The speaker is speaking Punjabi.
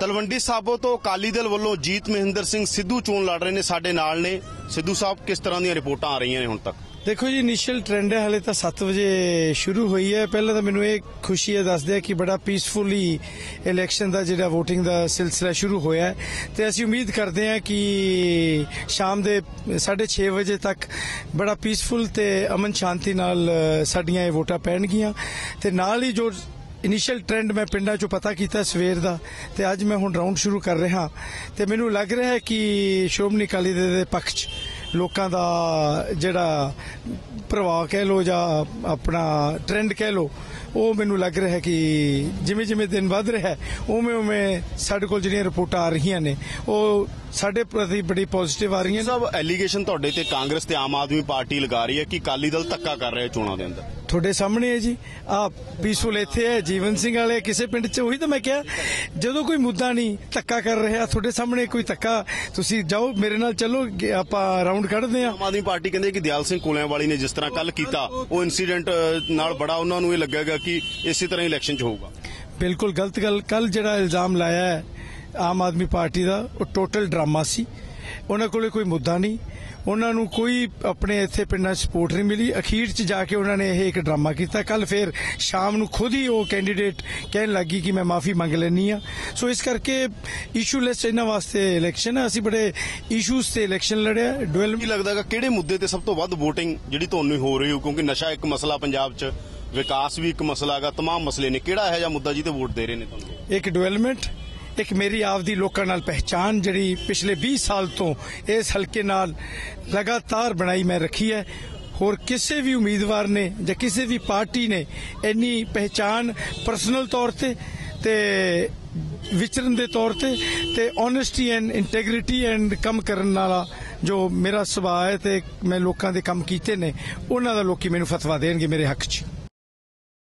ਤਲਵੰਡੀ ਸਾਬੋ ਤੋਂ ਅਕਾਲੀ ਦਲ ਵੱਲੋਂ ਜੀਤ ਮਹਿੰਦਰ ਸਿੰਘ ਸਿੱਧੂ ਚੋਣ ਲੜ ਰਹੇ ਨੇ, ਸਾਡੇ ਨਾਲ ਨੇ। ਸਿੱਧੂ ਸਾਹਿਬ, ਕਿਸ ਤਰ੍ਹਾਂ ਦੀਆਂ ਰਿਪੋਰਟਾਂ ਆ ਰਹੀਆਂ ਨੇ ਹੁਣ ਤੱਕ? ਦੇਖੋ ਜੀ ਇਨੀਸ਼ੀਅਲ ਟ੍ਰੈਂਡ ਹੈ, ਹਲੇ ਤਾਂ 7 ਵਜੇ ਸ਼ੁਰੂ ਹੋਈ ਹੈ। ਪਹਿਲਾਂ ਤਾਂ ਮੈਨੂੰ ਇਹ ਖੁਸ਼ੀ ਹੈ ਦੱਸਦੇ ਆ ਕਿ ਬੜਾ ਪੀਸਫੁਲੀ ਇਲੈਕਸ਼ਨ ਦਾ ਜਿਹੜਾ VOTING ਦਾ ਸਿਲਸਿਲਾ ਸ਼ੁਰੂ ਹੋਇਆ ਹੈ। ਤੇ ਅਸੀਂ ਉਮੀਦ ਕਰਦੇ ਹਾਂ ਕਿ ਸ਼ਾਮ ਦੇ 6:30 ਵਜੇ ਤੱਕ ਬੜਾ ਪੀਸਫੁਲ ਤੇ ਅਮਨ ਸ਼ਾਂਤੀ ਨਾਲ ਸਾਡੀਆਂ ਇਹ ਵੋਟਾਂ ਪੈਣਗੀਆਂ। ਤੇ ਨਾਲ ਹੀ ਜੋ ਇਨੀਸ਼ੀਅਲ ਟ੍ਰੈਂਡ ਮੈਂ ਪਿੰਡਾਂ 'ਚੋਂ ਪਤਾ ਕੀਤਾ ਸਵੇਰ ਦਾ ਤੇ ਅੱਜ ਮੈਂ ਹੁਣ ਰਾਉਂਡ ਸ਼ੁਰੂ ਕਰ ਰਿਹਾ ਤੇ ਮੈਨੂੰ ਲੱਗ ਰਿਹਾ ਹੈ ਕਿ ਸ਼੍ਰੋਮਣੀ ਅਕਾਲੀ ਦਲ ਦੇ ਪੱਖ 'ਚ ਲੋਕਾਂ ਦਾ ਜਿਹੜਾ ਪ੍ਰਵਾਹ ਕਹਿ ਲੋ ਜਾਂ ਆਪਣਾ ਟ੍ਰੈਂਡ ਕਹਿ ਲੋ ਉਹ ਮੈਨੂੰ ਲੱਗ ਰਿਹਾ ਹੈ ਕਿ ਜਿਵੇਂ ਜਿਵੇਂ ਦਿਨ ਵੱਧ ਰਿਹਾ ਉਵੇਂ ਉਵੇਂ ਸਾਡੇ ਕੋਲ ਜਿਹੜੀਆਂ ਰਿਪੋਰਟਾਂ ਆ ਰਹੀਆਂ ਨੇ, ਉਹ ਸਾਡੇ ਪ੍ਰਤੀ ਬੜੀ ਪੋਜ਼ਿਟਿਵ ਆ ਰਹੀਆਂ ਨੇ। ਸਭ ਐਲੀਗੇਸ਼ਨ ਤੁਹਾਡੇ ਤੇ ਕਾਂਗਰਸ ਤੇ ਆਮ ਆਦਮੀ ਪਾਰਟੀ ਲਗਾ ਰਹੀ ਹੈ ਕਿ ਅਕਾਲੀ ਦਲ ਧੱਕਾ ਕਰ ਰਿਹਾ ਚੋਣਾਂ ਦੇ ਅੰਦਰ। ਤੁਹਾਡੇ ਸਾਹਮਣੇ ਹੈ ਜੀ। ਆ ਪੀਸਫੁਲ ਇੱਥੇ ਹੈ ਜੀਵਨ ਸਿੰਘ ਵਾਲੇ ਕਿਸੇ ਪਿੰਡ 'ਚ ਉਹੀ ਤਾਂ ਮੈਂ ਕਿਹਾ ਜਦੋਂ ਕੋਈ ਮੁੱਦਾ ਨਹੀਂ ਧੱਕਾ ਕਰ ਰਿਹਾ ਤੁਹਾਡੇ ਸਾਹਮਣੇ ਕੋਈ ਧੱਕਾ ਤੁਸੀਂ ਜਾਓ ਮੇਰੇ ਨਾਲ ਚੱਲੋ ਆਪਾਂ ਰਾਉਂਡ ਕੱਢਦੇ ਆ ਆਮ ਆਦਮੀ ਪਾਰਟੀ ਕਹਿੰਦੇ ਕਿ ਦਿਆਲ ਸਿੰਘ ਕੋਲਿਆਂਵਾਲੀ ਨੇ ਜਿਸ ਤਰ੍ਹਾਂ ਕੱਲ ਕੀਤਾ ਉਹ ਇਨਸੀਡੈਂਟ ਨਾਲ ਬੜਾ ਉਹਨਾਂ ਨੂੰ ਇਹ ਲੱਗੇਗਾ ਕਿ ਇਸੇ ਤਰ੍ਹਾਂ ਇਲੈਕਸ਼ਨ 'ਚ ਹੋਊਗਾ। ਬਿਲਕੁਲ ਗਲਤ ਗੱਲ ਕੱਲ ਜਿਹੜਾ ਇਲਜ਼ਾਮ ਲਾਇਆ ਹੈ ਆਮ ਆਦਮੀ ਪਾਰਟੀ ਦਾ ਉਹ ਟੋਟਲ ਡਰਾਮਾ ਸੀ। ਉਹਨਾਂ ਕੋਲੇ ਕੋਈ ਮੁੱਦਾ ਨਹੀਂ ਉਹਨਾਂ ਨੂੰ ਕੋਈ ਆਪਣੇ ਇੱਥੇ ਪਿੰਡਾਂ 'ਚ ਸਪੋਰਟ ਨਹੀਂ ਮਿਲੀ ਅਖੀਰ 'ਚ ਜਾ ਕੇ ਉਹਨਾਂ ਨੇ ਇਹ ਇੱਕ ਡਰਾਮਾ ਕੀਤਾ ਕੱਲ ਫਿਰ ਸ਼ਾਮ ਨੂੰ ਖੁਦ ਹੀ ਉਹ ਕੈਂਡੀਡੇਟ ਕਹਿਣ ਲੱਗੀ ਕਿ ਮੈਂ ਮਾਫੀ ਮੰਗ ਲੈਣੀ ਆ ਸੋ ਇਸ ਕਰਕੇ ਇਸ਼ੂਲੈਸ ਇਹਨਾਂ ਵਾਸਤੇ ਇਲੈਕਸ਼ਨ ਹੈ ਅਸੀਂ ਬੜੇ ਇਸ਼ੂਜ਼ ਤੇ ਇਲੈਕਸ਼ਨ ਲੜਿਆ ਡੁਅਲ ਕੀ ਲੱਗਦਾਗਾ ਕਿਹੜੇ ਮੁੱਦੇ ਤੇ ਸਭ ਤੋਂ ਵੱਧ VOTING ਜਿਹੜੀ ਤੁਹਾਨੂੰ ਹੀ ਹੋ ਰਹੀ ਹੋ ਕਿਉਂਕਿ ਨਸ਼ਾ ਇੱਕ ਮਸਲਾ ਪੰਜਾਬ 'ਚ ਵਿਕਾਸ ਵੀ ਇੱਕ ਮਸਲਾ ਹੈਗਾ तमाम ਮਸਲੇ ਨੇ ਕਿਹੜਾ ਇਹੋ ਜਿਹਾ ਮੁੱਦਾ ਜਿਹਤੇ ਵੋਟ ਦੇ ਰਹੇ ਨੇ ਤੁਹਾਨੂੰ ਇੱਕ ਡਿਵੈਲਪਮੈਂਟ ਇੱਕ ਮੇਰੀ ਆਪਦੀ ਲੋਕਾਂ ਨਾਲ ਪਹਿਚਾਨ ਜਿਹੜੀ ਪਿਛਲੇ 20 ਸਾਲ ਤੋਂ ਇਸ ਹਲਕੇ ਨਾਲ ਲਗਾਤਾਰ ਬਣਾਈ ਮੈਂ ਰੱਖੀ ਹੈ। ਹੋਰ ਕਿਸੇ ਵੀ ਉਮੀਦਵਾਰ ਨੇ ਜਾਂ ਕਿਸੇ ਵੀ ਪਾਰਟੀ ਨੇ ਇੰਨੀ ਪਹਿਚਾਨ ਪਰਸਨਲ ਤੌਰ ਤੇ ਤੇ ਵਿਚਰਨ ਦੇ ਤੌਰ ਤੇ ਤੇ ਓਨੈਸਟੀ ਐਂਡ ਇੰਟੈਗ੍ਰਿਟੀ ਐਂਡ ਕੰਮ ਕਰਨ ਵਾਲਾ ਜੋ ਮੇਰਾ ਸੁਭਾਅ ਹੈ ਤੇ ਮੈਂ ਲੋਕਾਂ ਦੇ ਕੰਮ ਕੀਤੇ ਨੇ, ਉਹਨਾਂ ਦਾ ਲੋਕੀ ਮੈਨੂੰ ਫਤਵਾ ਦੇਣਗੇ ਮੇਰੇ ਹੱਕ 'ਚ।